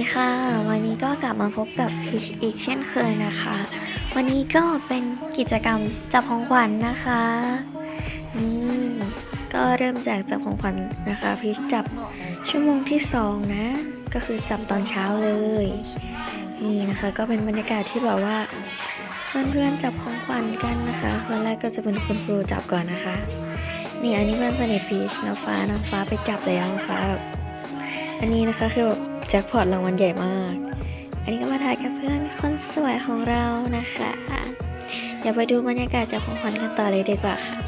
ดีค่ะ วันนี้ก็กลับมาพบกับพีชอีกเช่นเคยนะคะ วันนี้ก็เป็นกิจกรรมจับของขวัญนะคะ นี่ก็เริ่มจากจับของขวัญนะคะพีชจับชั่วโมงที่สองนะ ก็คือจับตอนเช้าเลย นี่นะคะก็เป็นบรรยากาศที่แบบว่า เพื่อนๆจับของขวัญกันนะคะคนแรกก็จะเป็นคุณครูจับก่อนนะคะ นี่อันนี้เพื่อนสนิทพีชน้องฟ้าน้องฟ้าไปจับแล้วน้องฟ้าแบบอันนี้นะคะคือแบบ แจ็คพอตรางวัลใหญ่มาก อันนี้ก็มาถ่ายกับเพื่อนคนสวยของเรานะคะ เดี๋ยวไปดูบรรยากาศจากของขวัญกันต่อเลยดีกว่าค่ะ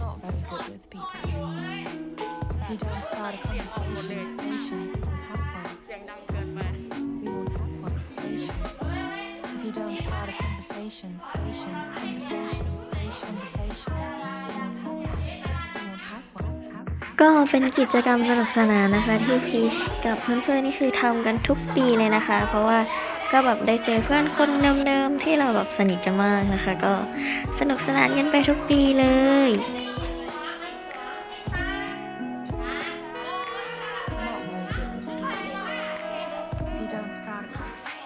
not very good with people. If you don't start a conversation, nation, we won't have one. เสียงดังเกินไป We won't have one, nation. If you don't start a conversation, nation, conversation, nation, conversation, we won't have one. ก็เป็นกิจกรรมสนุกสนานนะคะที่พีชกับเพื่อนๆนี่คือทำกันทุกปีเลยนะคะ เพราะว่าก็แบบได้เจอเพื่อนคนเดิมๆที่เราแบบสนิทกันมากนะคะ ก็สนุกสนานกันไปทุกปีเลย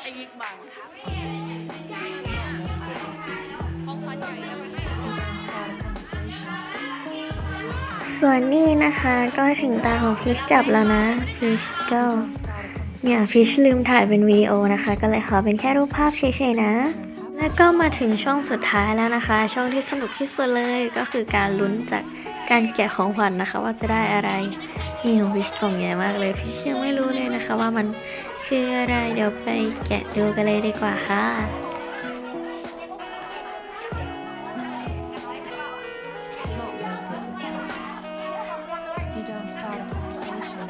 อ้ยิกบัง not very ส่วนนี้นะคะก็ถึงตาของพีชจับแล้วนะพีชก็เนี่ยพีชลืมถ่ายเป็นวิดีโอนะคะ ก็เลยขอเป็นแค่รูปภาพเฉยๆนะ แล้วก็มาถึงช่วงสุดท้ายแล้วนะคะ ช่วงที่สนุกที่สุดเลยก็คือการลุ้นจากการแกะของขวัญนะคะ ว่าจะได้อะไรนี่ของพีชกล่องใหญ่มากเลยพีชยังไม่รู้เลยนะคะ ว่ามันคืออะไรเดี๋ยวไปแกะดูกันเลยดีกว่าค่ะ start a conversation,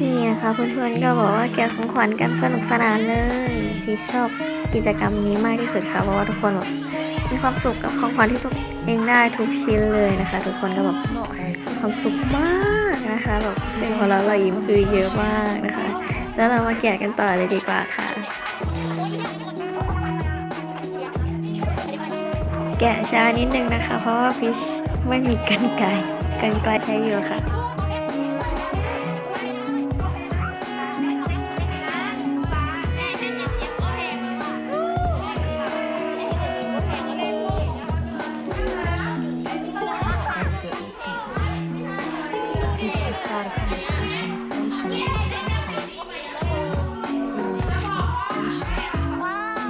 นี่นะคะเพื่อนๆก็บอกว่าแกะของขวัญกันสนุกสนานเลยพี่ชอบกิจกรรมนี้มากที่สุดค่ะเพราะว่าทุกคนแบบมีความสุขกับของขวัญที่ตัวเองได้ทุกชิ้นเลยนะคะ ทุกคนก็แบบมีความสุขมากนะคะแบบเสียงหัวเราะรอยยิ้มคือเยอะมากนะคะ แล้วเรามาแกะกันต่อเลยดีกว่าค่ะ แกะช้านิดนึงนะคะ เพราะว่าพิชไม่มีกันไกรกันไกลใช้อยู่ค่ะ Not very good with people. If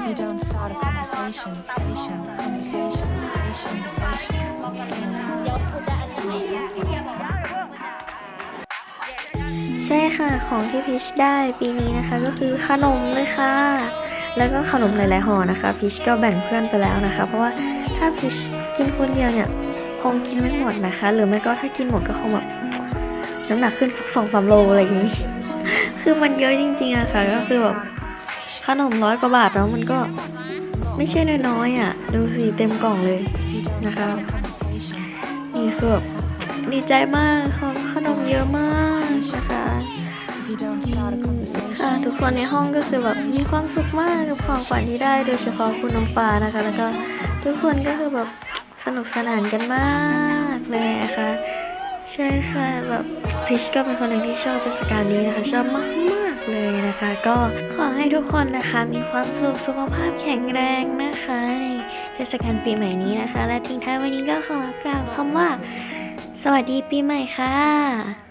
you don't start a conversation, conversation, conversation, conversation, conversation, ใช่ค่ะ ของที่พิชได้ปีนี้นะคะก็คือขนมเลยค่ะ แล้วก็ขนมหลายๆห่อนะคะพิชก็แบ่งเพื่อนไปแล้วนะคะ เพราะว่าถ้าพิชกินคนเดียวเนี่ยคงกินไม่หมดนะคะ หรือไม่ก็ถ้ากินหมดก็คงแบบน้ำหนักขึ้นสักสองสามโลอะไรอย่างนี้ คือมันเยอะจริงๆอะค่ะ ก็คือแบบขนมร้อยกว่าบาทแล้วมันก็ ไม่ใช่น้อยๆอะ ดูสิเต็มกล่องเลยนะคะ start a conversation, นี่คือแบบดีใจมากของขนมเยอะมากนะคะค่ะทุกคนในห้องก็คือแบบมีความสุขมากกับของขวัญที่ได้โดยเฉพาะคุณน้ำฟ้านะคะ แล้วก็ทุกคนก็คือแบบสนุกสนานกันมากเลยนะคะ ใช่ค่ะแบบพิชก็เป็นคนหนึ่งที่ชอบเทศกาลนี้นะคะ ชอบมากมากเลยนะคะ ก็ขอให้ทุกคนนะคะมีความสุขสุขภาพแข็งแรงนะคะในเทศกาลปีใหม่นี้นะคะ และทิ้งท้ายวันนี้ก็ขอกล่าวคำว่า สวัสดีปีใหม่ค่ะ